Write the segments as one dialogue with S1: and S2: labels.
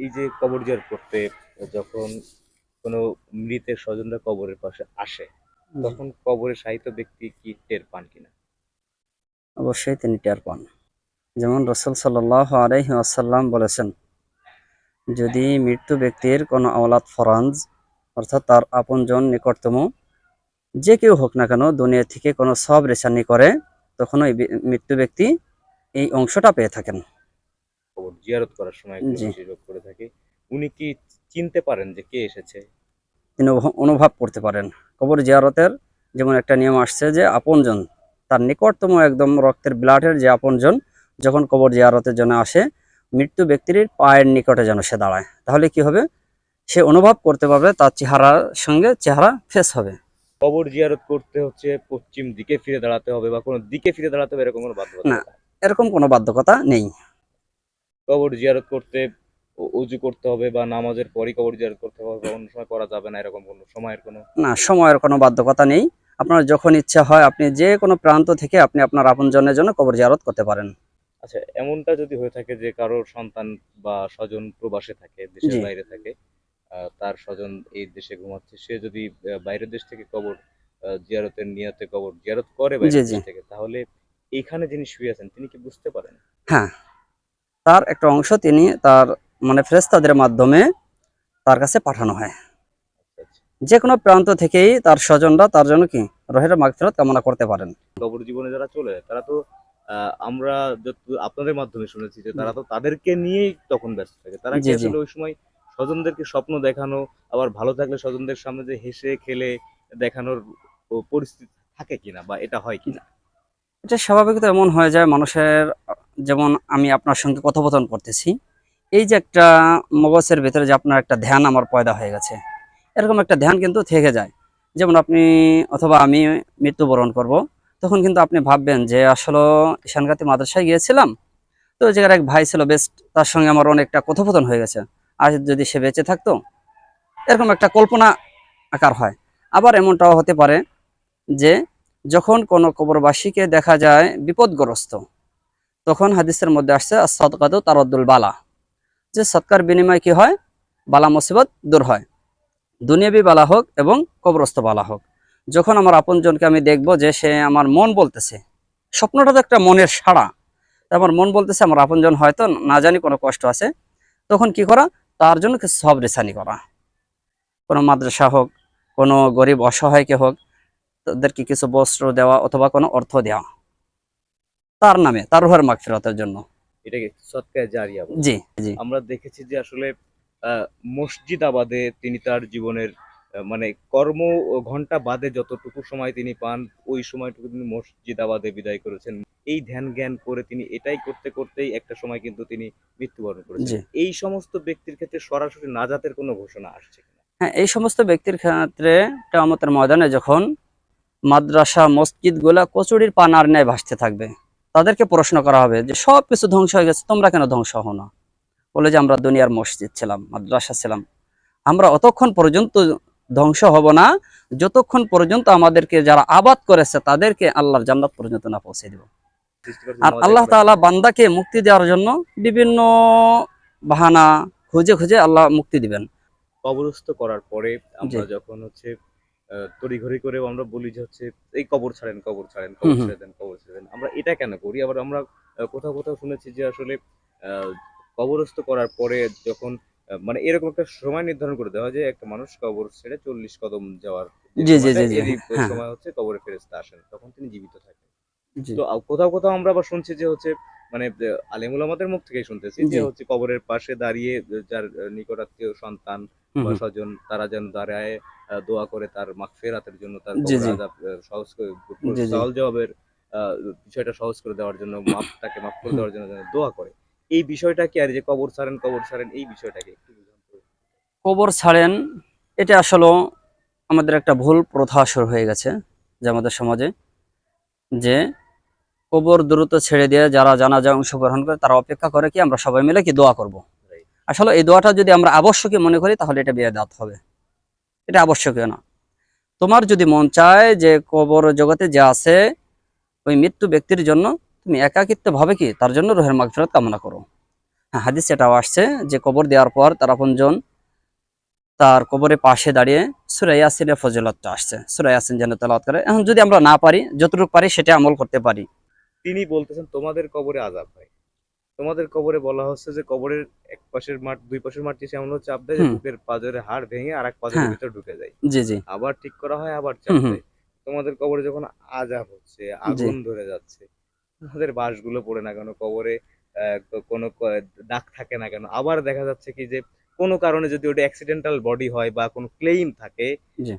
S1: এই যে কবর জিয়ারত করতে যখন কোনো মৃতের স্বজনরা কবরের পাশে আসে তখন কবরে সাহিত্য ব্যক্তি কি টের পান কিনা?
S2: অবশ্যই তিনি টের পান। যেমন রসুল সাল্লাহ আলহি আসাল্লাম বলেছেন যদি মৃত্যু ব্যক্তির কোনো আওলাদ ফরাঞ্জ অর্থাৎ তার আপনজন নিকটতম যে কেউ হোক না কেন দুনিয়া থেকে কোনো সব রেশানি করে তখন ওই মৃত্যু ব্যক্তি এই অংশটা পেয়ে থাকেন।
S1: কবর জিয়ারত করার সময় একটু
S2: জি।
S1: বেশি লোক করে থাকে। উনি কি চিনতে পারেন যে কে এসেছে?
S2: তিনি অনুভব করতে পারেন। কবর জিয়ারতের যেমন একটা নিয়ম আসছে যে আপনজন তার নিকটতম একদম রক্তের ব্লাডের যে আপনজন যখন কবর জিয়ারতের জন্য আসে মৃত্যু ব্যক্তির পায়ের নিকটে যেন সে দাঁড়ায়। তাহলে কি হবে? সে অনুভব করতে পারবে তার চেহারার সঙ্গে চেহারা ফেস হবে।
S1: কবর জিয়ারত করতে হচ্ছে পশ্চিম দিকে ফিরে দাঁড়াতে হবে বা কোনো দিকে ফিরে দাঁড়াতে হবে এরকম কোনো বাধ্যবাধকতা
S2: না। এরকম কোনো বাধ্যকতা নেই।
S1: কবর জিয়ারত করতে উজু করতে হবে বা নামাজের পরই কবর জিয়ারত করতে হবে বা অন্য সময় করা যাবে না এরকম কোনো সময়ের কোনো?
S2: না সময়ের কোনো বাধ্যকতা নেই। আপনার যখন ইচ্ছা হয় আপনি যে কোনো প্রান্ত থেকে আপনি আপনার আপনজনের জন্য কবর জিয়ারত করতে পারেন।
S1: আচ্ছা এমনটা যদি হয়ে থাকে যে কারোর সন্তান বা স্বজন প্রবাসে থাকে দেশের বাইরে থাকে তার স্বজন এই দেশে ঘুমাচ্ছে সে যদি বাইরের দেশ থেকে কবর জিয়ারতের নিয়তে কবর জিয়ারত করে বাইরের দেশ থেকে তাহলে এইখানে যিনি শুয়ে আছেন তিনি কি বুঝতে পারেন?
S2: হ্যাঁ তার একটা অংশ তিনি তার মানে ফেরেস্তাদের মাধ্যমে তার কাছে পাঠানো হয়। যে কোনো প্রান্ত থেকেই তার স্বজনরা তার জন্য কি রোহের মাগফিরাত কামনা করতে পারেন।
S1: কবর জীবনে যারা চলে তারা তো আহ, আমরা আপনাদের মাধ্যমে শুনেছি যে তারা তো তাদেরকে নিয়েই তখন ব্যস্ত থাকে। তারা কি। আসলে ওই সময় স্বজনদেরকে স্বপ্ন দেখানো আবার ভালো থাকলে স্বজনদের সামনে যে হেসে খেলে দেখানোর পরিস্থিতি থাকে কিনা বা এটা হয় কিনা?
S2: এটা স্বাভাবিক তো এমন হয়ে যায় মানুষের, যেমন আমি আপনার সঙ্গে কথোপকথন করতেছি। এই যে একটা মগজের ভিতরে যে আপনার একটা ধ্যান আমার পয়দা হয়ে গেছে। এরকম একটা ধ্যান কিন্তু থেকে যায়। যেমন আপনি অথবা আমি মৃত্যুবরণ করব, তখন কিন্তু আপনি ভাববেন যে আসলে ঈশানগাতি মাদ্রাসায় গিয়েছিলাম। তো ওই জায়গার এক ভাই ছিল বেস্ট তার সঙ্গে আমার অনেকটা কথোপকথন হয়ে গেছে। আর যদি সে বেঁচে থাকতো, এরকম একটা কল্পনা আকার হয়। আবার এমনটাও হতে পারে যে যখন কোনো কবরবাসীকে দেখা যায় বিপদগ্রস্ত, তখন হাদিসের মধ্যে আসছে সদকাত তারদ্দুল বালা। যে সৎকার বিনিময় কি হয়? বালা মুসিবত দূর হয়। দুনিয়াবি বালা হোক এবং কবরস্থ বালা হোক। যখন আমার আপনজনকে আমি দেখব যে সে আমার মন বলতেছে, স্বপ্নটা তো একটা মনের সাড়া আমার মন বলতেছে, আমার আপনজন হয়তো না জানি কোনো কষ্ট আছে, তখন কি করা? তার জন্য সব রেসানি করা। কোনো মাদ্রাসা হোক, কোনো গরিব অসহায়কে হোক তাদেরকে কিছু বস্ত্র দেওয়া অথবা কোনো অর্থ দেওয়া। তার নামে তার রুহের মাগফিরাতের জন্য।
S1: এটাকে সৎকায় জারিয়া
S2: জি জি।
S1: আমরা দেখেছি যে আসলে মসজিদ আবাদে তিনি তার জীবনের মানে কর্ম ঘণ্টা বাদে যতটুকু সময় তিনি পান ওই সময়টুকু তিনি মসজিদ আবাদে বিদায় করেছেন। এই ধ্যান জ্ঞান করে তিনি এটাই করতে করতেই একটা সময় কিন্তু তিনি মৃত্যুবরণ করেছেন। এই সমস্ত ব্যক্তির ক্ষেত্রে সরাসরি নাজাতের কোনো ঘোষণা আসছে
S2: হ্যাঁ এই সমস্ত ব্যক্তির ক্ষেত্রে কেয়ামতের ময়দানে যখন মাদ্রাসা মসজিদগুলা কচুরির পানার ন্যায় ভাসতে থাকবে। তাদেরকে প্রশ্ন করা হবে যে সব কিছু ধ্বংস হয়ে গেছে তোমরা কেন ধ্বংস হও না? বলে যে আমরা দুনিয়ার মসজিদ ছিলাম মাদ্রাসা ছিলাম। আমরা অতক্ষণ পর্যন্ত ধ্বংস হব না যতক্ষণ পর্যন্ত আমাদেরকে যারা আবাদ করেছে তাদেরকে আল্লাহর জান্নাত পর্যন্ত না পৌঁছে দিব। আর আল্লাহ তাআলা বান্দাকে মুক্তি দেওয়ার জন্য বিভিন্ন বাহানা খুঁজে খুঁজে আল্লাহ মুক্তি দিবেন।
S1: কবরস্থ করার পরে আমরা যখন হচ্ছে তড়িঘড়ি করে আমরা বলি যে হচ্ছে এই কবর ছাড়েন কবর ছাড়েন কবর। ছেড়ে দেন কবর ছেড়ে দেন। আমরা এটা কেন করি? আবার আমরা কোথাও কোথাও শুনেছি যে আসলে কবরস্থ করার পরে যখন মানে এরকম একটা সময় নির্ধারণ করে দেওয়া হয় যে একটা মানুষ কবর ছেড়ে চল্লিশ কদম যাওয়ার
S2: হ্যাঁ।
S1: সময় হচ্ছে কবরে ফেরেস্তা আসেন তখন তিনি জীবিত থাকেন। তো কোথাও কোথাও আমরা আবার শুনছি যে হচ্ছে মানে আলিমুল আমাদের মুখ থেকেই শুনতেছি যে হচ্ছে কবরের পাশে দাঁড়িয়ে যার নিকটাত্মীয় সন্তান বা স্বজন তারা যেন দাঁড়ায় দোয়া করে তার মাগফিরাতের জন্য তার সহজ করে
S2: জি, জি।
S1: জবাবের বিষয়টা সহজ করে দেওয়ার জন্য মাপ তাকে মাফ করে দেওয়ার জন্য দোয়া করে। এই বিষয়টা কি আর যে কবর ছাড়েন কবর ছাড়েন এই বিষয়টাকে একটু
S2: কবর ছাড়েন এটা আসলে আমাদের একটা ভুল প্রথা আসর হয়ে গেছে যে আমাদের সমাজে যে কবর দ্রুত ছেড়ে দিয়ে যারা জানাজা অংশগ্রহণ করে তারা অপেক্ষা করে কি আমরা সবাই মিলে কি দোয়া করব। আসলে এই দোয়াটা যদি আমরা আবশ্যকীয় মনে করি তাহলে এটা বিয়ে দাঁত হবে। এটা আবশ্যকীয় না। তোমার যদি মন চায় যে কবর জগতে যে আছে ওই মৃত্যু ব্যক্তির জন্য তুমি একাকিত্ব ভাবে কি তার জন্য রোহের মাগফিরাত কামনা করো? হ্যাঁ, হাদিস এটাও আসছে যে কবর দেওয়ার পর তার আপনজন তার কবরের পাশে দাঁড়িয়ে সুরাই ইয়াসিনের ফজিলতটা আসছে। সুরাই ইয়াসিন যেন তেলাওয়াত করে। এখন যদি আমরা না পারি যতটুকু পারি সেটা আমল করতে পারি।
S1: তিনি বলতেছেন তোমাদের কবরে আজাব হয় তোমাদের কবরে বলা হচ্ছে যে কবরের এক পাশের মাঠ দুই পাশের যে এমন চাপ দেয় যে বুকের পাজরের হাড় ভেঙে আর এক পাজরের
S2: হ্যাঁ।
S1: ভিতর ঢুকে যায়।
S2: জি জি।
S1: আবার ঠিক করা হয় আবার চাপ। দেয়। তোমাদের কবরে যখন আজাব হচ্ছে আগুন ধরে যাচ্ছে তোমাদের বাঁশগুলো পড়ে না কেন? কবরে কোনো দাগ থাকে না কেন? আবার দেখা যাচ্ছে কি যে কোনো কারণে যদি ওটা অ্যাক্সিডেন্টাল বডি হয় বা কোনো ক্লেইম থাকে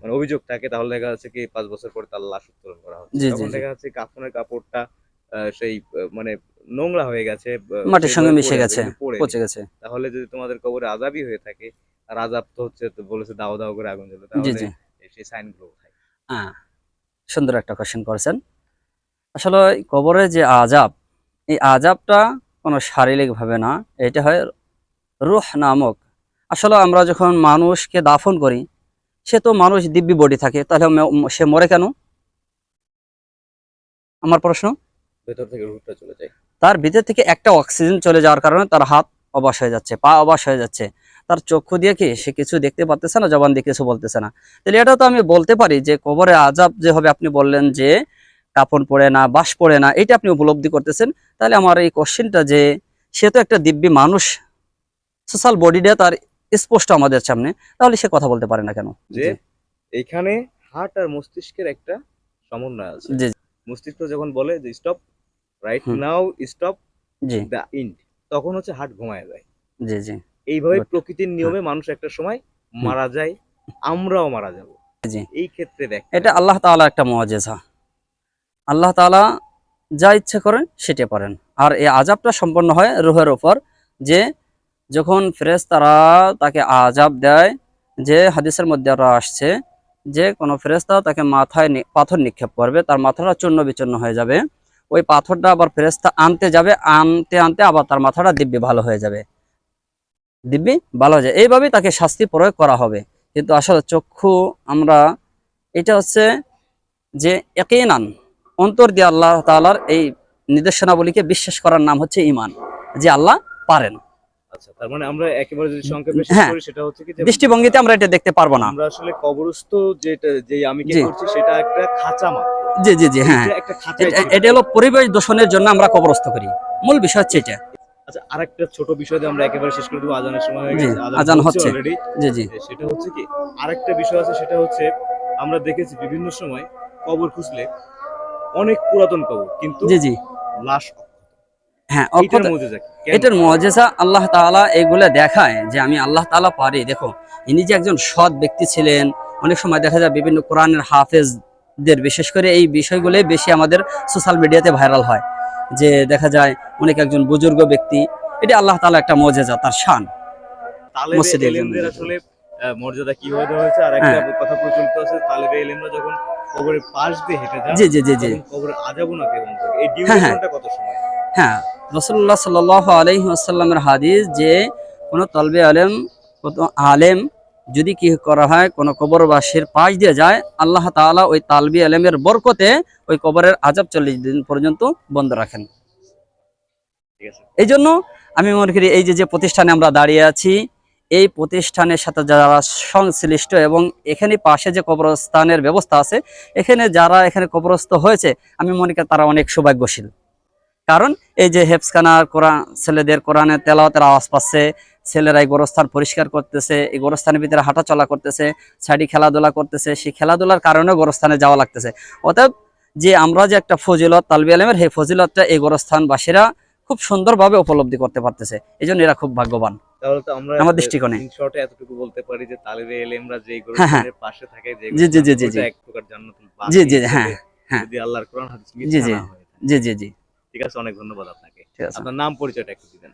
S1: মানে অভিযোগ থাকে তাহলে দেখা যাচ্ছে কি পাঁচ বছর পরে তার লাশ উত্তোলন করা হচ্ছে। তখন দেখা যাচ্ছে কাফনের কাপড়টা সেই মানে নোংরা হয়ে গেছে
S2: মাটির সঙ্গে মিশে গেছে, পচে গেছে।
S1: তাহলে যদি তোমাদের কবরে আজাবই হয়ে থাকে আর আজাব তো হচ্ছে বলেছে দাও দাও করে আগুন জ্বলে তাহলে সেই সাইনগুলো কোথায়?
S2: হ্যাঁ সুন্দর একটা কোশ্চেন করেছেন। আসলে কবরে যে আজাব এই আজাবটা কোনো শারীরিক ভাবে না এটা হয় রুহ নামক। আসলে আমরা যখন মানুষকে দাফন করি সে তো মানুষ দিব্যি বডি থাকে তাহলে সে মরে কেন? আমার প্রশ্ন।
S1: ভেতর থেকে রুটটা চলে যায়।
S2: তার ভিতর থেকে একটা অক্সিজেন চলে যাওয়ার কারণে তার হাত অবাস হয়ে যাচ্ছে পা অবাস হয়ে যাচ্ছে। তার চক্ষু দিয়ে কি সে কিছু দেখতে পারতেছে না জবান দিয়ে কিছু বলতেছে না। তাহলে এটা তো আমি বলতে পারি যে কবরে আজাব যে হবে আপনি বললেন যে কাপড় পড়ে না বাস পড়ে না এটা আপনি উপলব্ধি করতেছেন। তাহলে আমার এই কোশ্চেনটা যে সে তো একটা দিব্যি মানুষ সোশ্যাল বডিটা তার স্পষ্ট আমাদের সামনে তাহলে সে কথা বলতে পারে না কেন?
S1: যে এখানে হার্ট আর মস্তিষ্কের একটা সমন্বয় আছে। মস্তিষ্ক যখন বলে যে স্টপ রাইট নাও স্টপ
S2: জি।
S1: দ্য ইন্ড তখন হচ্ছে হার্ট ঘুমায় যায়।
S2: জি জি।
S1: এইভাবে প্রকৃতির নিয়মে মানুষ একটা সময় মারা যায় আমরাও মারা যাব।
S2: জি
S1: এই ক্ষেত্রে দেখ
S2: এটা আল্লাহ তাআলা একটা মজেজা আল্লাহ তাআলা যা ইচ্ছে করেন সেটা পারেন। আর এই আজাবটা সম্পন্ন হয় রুহের উপর যে যখন ফেরেশতারা তাকে আজাব দেয় যে হাদিসের মধ্যে আরও আসছে যে কোনো ফেরেশতা তাকে মাথায় পাথর নিক্ষেপ করবে তার মাথাটা চূর্ণ বিচূর্ণ হয়ে যাবে। ওই পাথরটা আবার ফেরেশতা আনতে যাবে আনতে আনতে আবার তার মাথাটা দিব্যি ভালো হয়ে যাবে। দিব্যি ভালো হয়ে যায়। এইভাবেই তাকে শাস্তি প্রয়োগ করা হবে। কিন্তু আসলে চক্ষু আমরা এটা হচ্ছে যে একই নান অন্তর দিয়ে আল্লাহ তাআলার এই নির্দেশনাবলীকে বিশ্বাস করার নাম হচ্ছে ইমান যে আল্লাহ পারেন।
S1: আচ্ছা তার মানে
S2: হ্যাঁ। দৃষ্টিভঙ্গিতে আমরা এটা দেখতে পারব না।
S1: আমরা আসলে কবরস্থ যেটা যে আমি কি করছি সেটা একটা খাঁচা মাত্র।
S2: জি জি জি হ্যাঁ।
S1: এটা
S2: হলো পরিবেশ দূষণের জন্য আমরা কবরস্থ করি। মূল বিষয় হচ্ছে এটা।
S1: আচ্ছা আরেকটা ছোট বিষয় আমরা একেবারে শেষ করে দেবো। আজানের সময়
S2: জি,
S1: গেছে
S2: আজান হচ্ছে। জি জি।
S1: সেটা হচ্ছে কি? আরেকটা বিষয় আছে সেটা হচ্ছে আমরা দেখেছি বিভিন্ন সময় কবর খুঁজলে অনেক পুরাতন কবর কিন্তু
S2: জি জি।
S1: লাশ
S2: হ্যাঁ
S1: এটার
S2: মজেজা আল্লাহ তাআলা এগুলো দেখায় যে আমি আল্লাহ তাআলা পারি। দেখো ইনি যে একজন সৎ ব্যক্তি ছিলেন অনেক সময় দেখা যায় বিভিন্ন কোরআনের হাফেজদের বিশেষ করে এই বিষয়গুলোই বেশি আমাদের সোশ্যাল মিডিয়াতে ভাইরাল হয়। যে দেখা যায় অনেক একজন বুজুর্গ ব্যক্তি এটা আল্লাহ তাআলা একটা মজেজা তার শান।
S1: তালেবে
S2: মসজিদে
S1: এলেমদের
S2: জন্য।
S1: আসলে মর্যাদা কীভাবে হয়েছে আর একটা কথা প্রচলিত আছে তালেবে এলেমরা যখন কবরের পাশ দিয়ে হেঁটে যান
S2: জি জি জি জি।
S1: কবরের আজাবও না কেমন এই
S2: হ্যাঁ, হ্যাঁ।
S1: ডিউরেশনটা কত সময়?
S2: হ্যাঁ রসুল্লাহ সাল আলহি আসাল্লামের হাদিস যে কোনো তলবে আলেম আলেম যদি কি করা হয় কোনো কবরবাসীর পাশ দিয়ে যায় আল্লাহ তাআলা ওই তালবি আলেমের বরকতে ওই কবরের আজাব চল্লিশ দিন পর্যন্ত বন্ধ রাখেন। এই জন্য আমি মনে করি এই যে যে প্রতিষ্ঠানে আমরা দাঁড়িয়ে আছি এই প্রতিষ্ঠানের সাথে যারা সংশ্লিষ্ট এবং এখানে পাশে যে কবরস্থানের ব্যবস্থা আছে এখানে যারা এখানে কবরস্থ হয়েছে আমি মনে করি তারা অনেক সৌভাগ্যশীল। কারণ এই যে হেফসখানার কোরআন ছেলেদের কোরআনের তেলাওয়াতের আওয়াজ পাচ্ছে ছেলেরা এই গোরস্থান পরিষ্কার করতেছে এই গোরস্থানের ভিতরে হাঁটা চলা করতেছে সাইডে খেলাধুলা করতেছে সেই খেলাধুলার কারণেও গোরস্থানে যাওয়া লাগতেছে অতএব যে আমরা যে একটা ফজিলত তালবি আলমের সেই ফজিলতটা এই গোরস্থানবাসীরা খুব সুন্দরভাবে উপলব্ধি করতে পারতেছে এই জন্য এরা খুব ভাগ্যবান
S1: তাহলে আমার
S2: দৃষ্টিকোণে।
S1: এতটুকু বলতে পারি যে তালেবে এলেমরা যে
S2: হ্যাঁ, হ্যাঁ।
S1: পাশে থাকে
S2: জি, জি, জি, জি, জি।
S1: এক প্রকার
S2: জি, জি, হ্যাঁ, হ্যাঁ।
S1: যদি আল্লাহর কোরআন হাদিস
S2: জি, জি।
S1: না থাকে।
S2: জি জি জি
S1: ঠিক আছে অনেক ধন্যবাদ আপনাকে আপনার নাম পরিচয়টা একটু দিবেন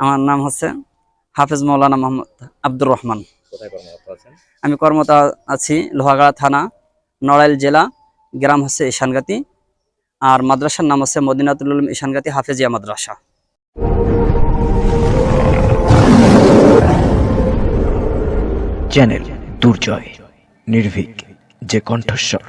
S2: আমার নাম হচ্ছে হাফেজ মৌলানা মোহাম্মদ আব্দুর রহমান। আমি কর্মরত আছি লোহাগাড়া থানা নড়াইল জেলা গ্রাম হচ্ছে ঈশানগাতি আর মাদ্রাসার নাম হচ্ছে মদিনাতুল উলুম ঈশানগাতি হাফেজিয়া মাদ্রাসা।
S3: চ্যানেল দুর্জয় নির্ভীক যে কণ্ঠস্বর।